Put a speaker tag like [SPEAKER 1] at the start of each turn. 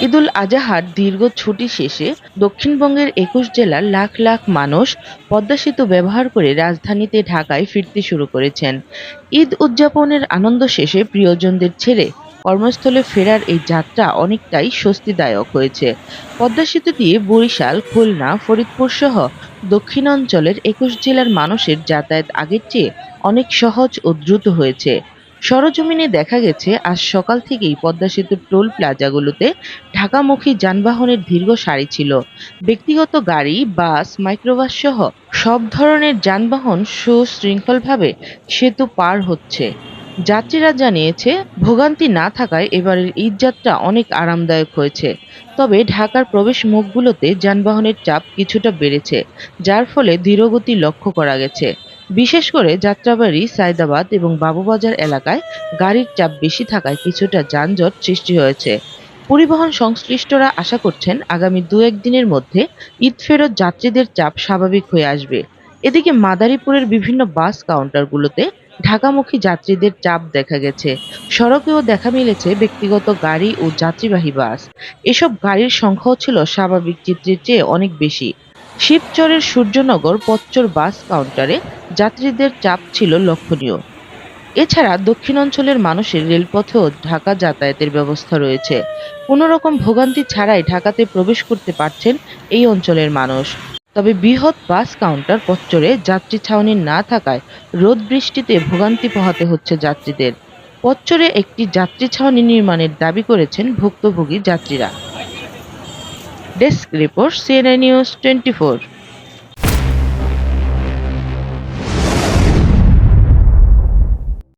[SPEAKER 1] ঈদুল আজহার দীর্ঘ ছুটি শেষে দক্ষিণবঙ্গের একুশ জেলার লাখ লাখ মানুষ পদ্মা সেতু ব্যবহার করে রাজধানীতে ঢাকায় ফিরতে শুরু করেছেন। ঈদ উদযাপনের আনন্দ শেষে প্রিয়জনদের ছেড়ে কর্মস্থলে ফেরার এই যাত্রা অনেকটাই স্বস্তিদায়ক হয়েছে। পদ্মা সেতু দিয়ে বরিশাল, খুলনা, ফরিদপুর সহ দক্ষিণাঞ্চলের একুশ জেলার মানুষের যাতায়াত আগের চেয়ে অনেক সহজ ও দ্রুত হয়েছে। সরজমিনে দেখা গেছে, আজ সকাল থেকেই পদ্মা সেতুর টোল প্লাজাগুলোতে ঢাকামুখী যানবাহনের দীর্ঘ সারি ছিল। ব্যক্তিগত গাড়ি, বাস, মাইক্রোবাস সহ সব ধরনের যানবাহন সুশৃঙ্খলভাবে সেতু পার হচ্ছে। যাত্রীরা জানিয়েছে, ভোগান্তি না থাকায় এবারের ঈদযাত্রা অনেক আরামদায়ক হয়েছে। তবে ঢাকার প্রবেশ মুখগুলোতে যানবাহনের চাপ কিছুটা বেড়েছে, যার ফলে ধীরগতি লক্ষ্য করা গেছে। বিশেষ করে যাত্রাবাড়ি, সায়দাবাদ এবং বাবুবাজার এলাকায় গাড়ির চাপ বেশি থাকায় কিছুটা যানজট সৃষ্টি হয়েছে। পরিবহন সংশ্লিষ্টরা আশা করছেন আগামী দু একদিনের মধ্যে ঈদ ফেরত যাত্রীদের চাপ স্বাভাবিক হয়ে আসবে। এদিকে মাদারীপুরের বিভিন্ন বাস কাউন্টারগুলোতে ঢাকামুখী যাত্রীদের চাপ দেখা গেছে। সড়কেও দেখা মিলেছে ব্যক্তিগত গাড়ি ও যাত্রীবাহী বাস। এসব গাড়ির সংখ্যাও ছিল স্বাভাবিক, চিত্রের চেয়ে অনেক বেশি। শিবচরের সূর্যনগর পচ্চর বাস কাউন্টারে যাত্রীদের চাপ ছিল লক্ষণীয়। এছাড়া দক্ষিণাঞ্চলের মানুষের রেলপথেও ঢাকা যাতায়াতের ব্যবস্থা রয়েছে। কোনো রকম ভোগান্তি ছাড়াই ঢাকাতে প্রবেশ করতে পারছেন এই অঞ্চলের মানুষ। তবে বৃহৎ বাস কাউন্টার পচ্চরে যাত্রী ছাউনি না থাকায় রোদ বৃষ্টিতে ভোগান্তি পোহাতে হচ্ছে যাত্রীদের। পচ্চরে একটি যাত্রী ছাউনি নির্মাণের দাবি করেছেন ভুক্তভোগী যাত্রীরা। Desk report CNA news twenty